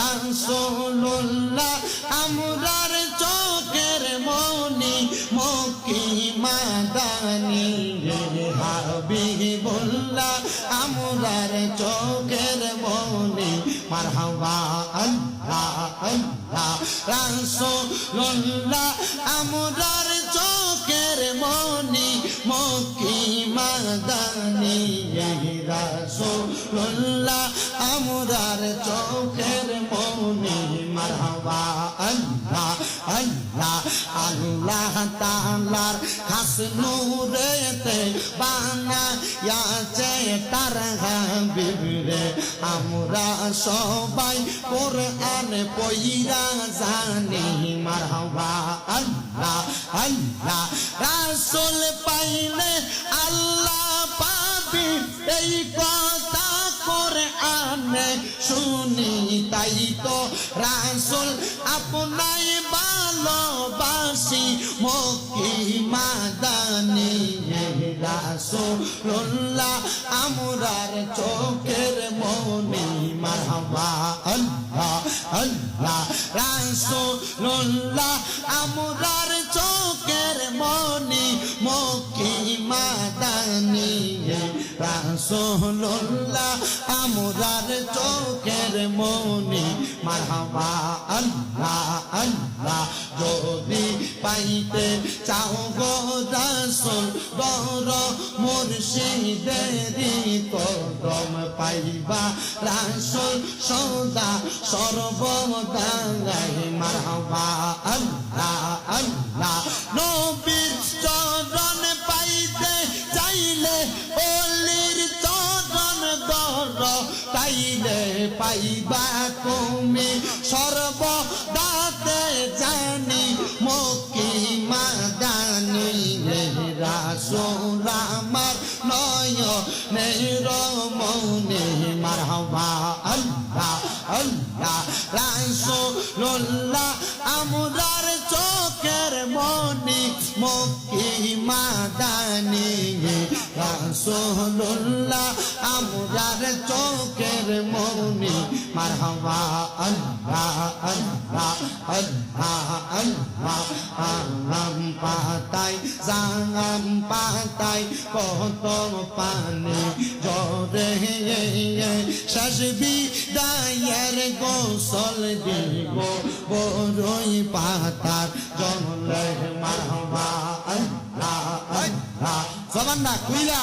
রাসূলুল্লাহ আমরার চোখের মনি মক্কি মাদানি হাবিবুল্লাহ, আমরার চোখের মনি মারহাবা আল্লাহ আল্লাহ। রাসূলুল্লাহ আমরার মাদানি রাসুল্লাহ আমরার চোখের মনি মারহাবা, আল্লাহ আল্লাহ আল্লাহ তাআলার খাস নূরেতে বানায়াছে তার হাবিবরে আমরা সবাই কোরআন পইরা জানি, মারহাবা, আল্লাহ আল্লাহ, রাসূল পাইলে আল্লাহ পাবি, এই কথা কোরআনে শুনি তাই তো রাসূল, আপনাই ভালোবাসি মক্কি মাদানি রাসূলুল্লাহ, আমরার চোখের মনি মারহাবা আল্লাহ আল্লাহ, রাসূলুল্লাহ, আমরার চোখের মনি রাসূলুল্লাহ আমরার চোখের মনি, মারহাবা আল্লাহ আল্লাহ, যদি পাইতে চাও গো রাসূল, বড় মুর্শিদেরি কদম পাইবা রাসূল, সদা সর্বদা মারহাবা আল্লাহ আল্লাহ, নবীর চরণ তাইলে পাইবা তুমি সর্বদাতে জানি মকি মাদানি রাসূল আমার নয় নের মনে। মারহাবা আল্লাহ আল্লাহ, রাসূলুল্লাহ, আমরার চোখের মনি মকি মাদানি রাসূলুল্লাহ। আমরার চোখের মনি মারহাবা আল্লাহ আল্লাহ আল্লাহ আল্লাহ। আম পাতাই জাঙাম পাতাই কত পানি জরে শাসবি দায়ের গোসল দিব বড়ই পাতার জমলে মারহাবা আল্লাহ আল্লাহ। জবান না কুইলা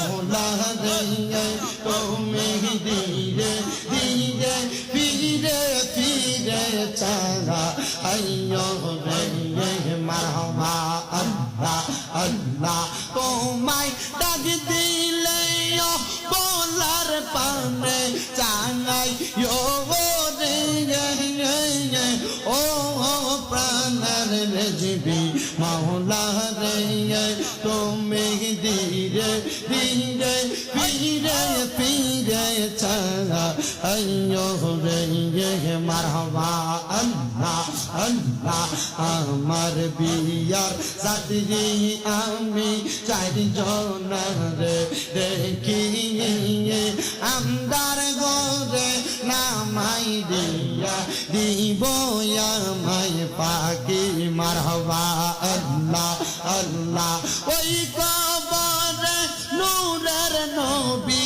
মৌলা রে তুমি ধীরে ধীরে ফিরে ফিরে চারা আইয়ো রে মারহাবা আল্লাহ আল্লাহ। তোমায় ডাক দিলে বলার পানে চাঙাই রে ও প্রাণের রেজবি, মাওলা রে, তুমি ধীরে ধীরে, ফিরে ফিরে ছাড়া আইয়ো রে মারহাবা আল্লাহ আল্লাহ, আমার বিয়ার সাথী আমি চারজন রে দেখি আমদার গোরে নামাই দিয়া দিব আমায় পাকি মারহবা আল্লাহ আল্লাহ। ওই কবরে নূরের নবী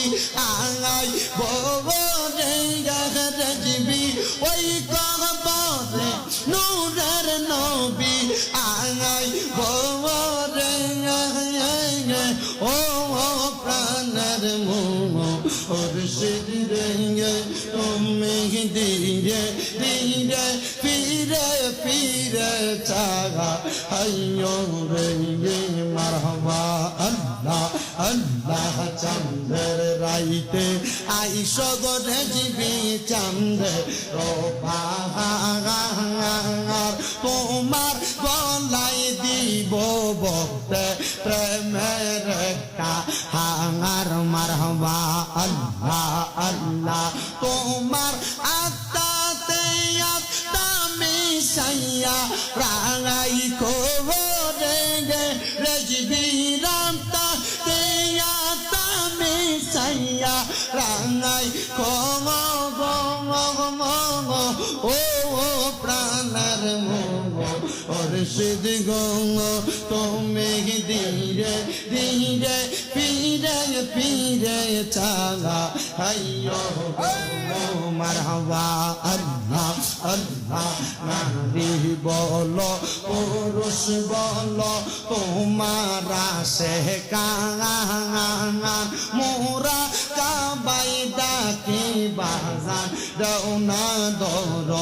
আঙাই বরে রাজবি ওই কবরে নূরের নবী আঙাই বরে ও প্রাণের মোহ মুর্শিদ রে তুমি ধীরে ধীরে ফিরে ফিরে চাগা আইয়ো রে মারহাবা আল্লাহ আল্লাহ আল্লাহ চন্দ্র রাইতে আইস গরে জিবি চন্দ্র তোমার গলাই দিব বক্তে প্রেমের একটা হাঙার মারহবা আল্লাহ আল্লাহ, তোমার রাঙাই কম গম গম ও ও প্রাণের সিদ্ধ গঙ্গ তুমি ধীরে ধীরে পীরে পীরে চালা। হাইয়ো মারহাবা, আল্লাহ আল্লাহ, নারী বলো, পুরুষ বলো, তোমারা সে কাঙা মোরা কাবাই ডাকি বাজান দৌনা দৌড়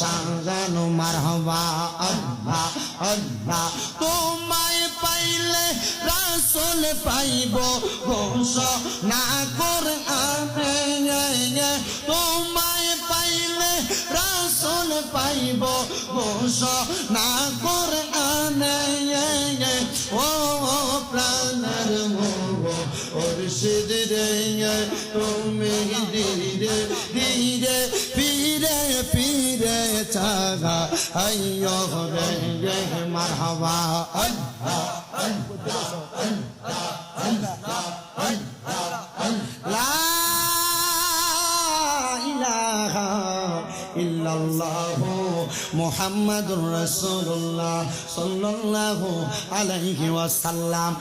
সাজান মারহাবা, আল্লাহ আল্লাহ। তোমায় পাইলে রাসুল পাইব ঘোষ না করে আনে ও ধীরে ধীরে পীরে চাগা আইয়ো রে রে মারহাবা আল্লাহ মুহাম্মাদুর রাসূলুল্লাহ সাল্লাল্লাহু আলাইহি ওয়াসাল্লাম।